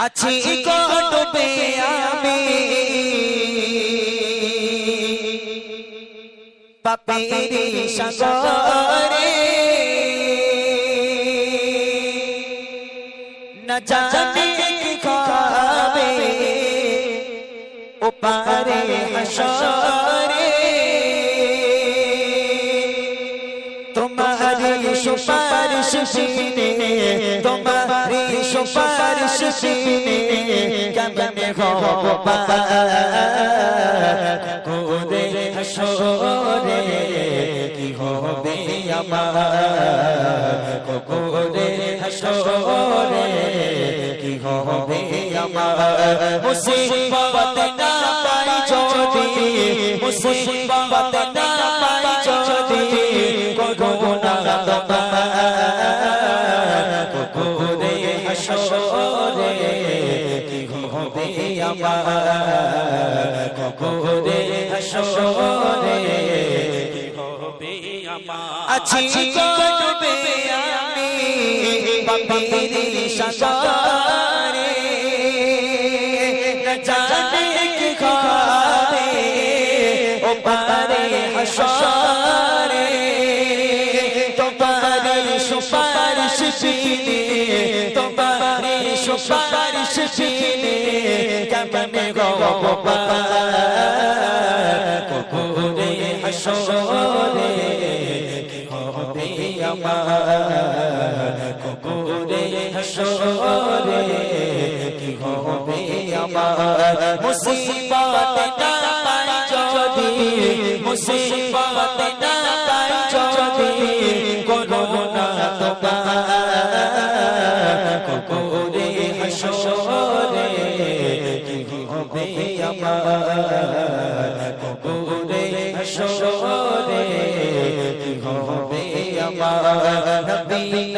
আছি কটবে আমি পাপের সাগরে না জানে কি খাবে ও পারে হাসরে তোমারি সুপারিশ বিনে তোমারি সুপারিশ বিনে কেমনে হব করে হাসরে কি হবে আমার করে হাসরে কি হবে আমার মুসিবত না পাই যদি মুসিবত না আমার করে হাসরে কি হবে আমার আছি করবে আমি বাপের সাগরে না জানে কি খাবে ও পারে হাসরে তোমারে সুপারিশ বিনে তোমারে সুপারিশ বিনে গো করে হাসরে কি হবে আমার করে হাসরে কি হবে আমার মুসিবত না পাই যদি মুসিবত না আমার করে হাসরে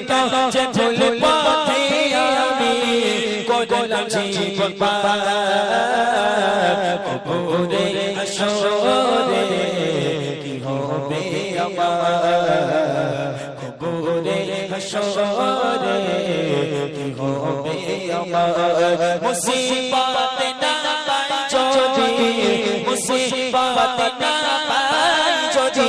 কেন যে ভুল পথে আমি করলাম জীবন কবরে আসরে কি হবে আমার? কবরে আসরে না পাই যদি, মুসিবত না পাই যদি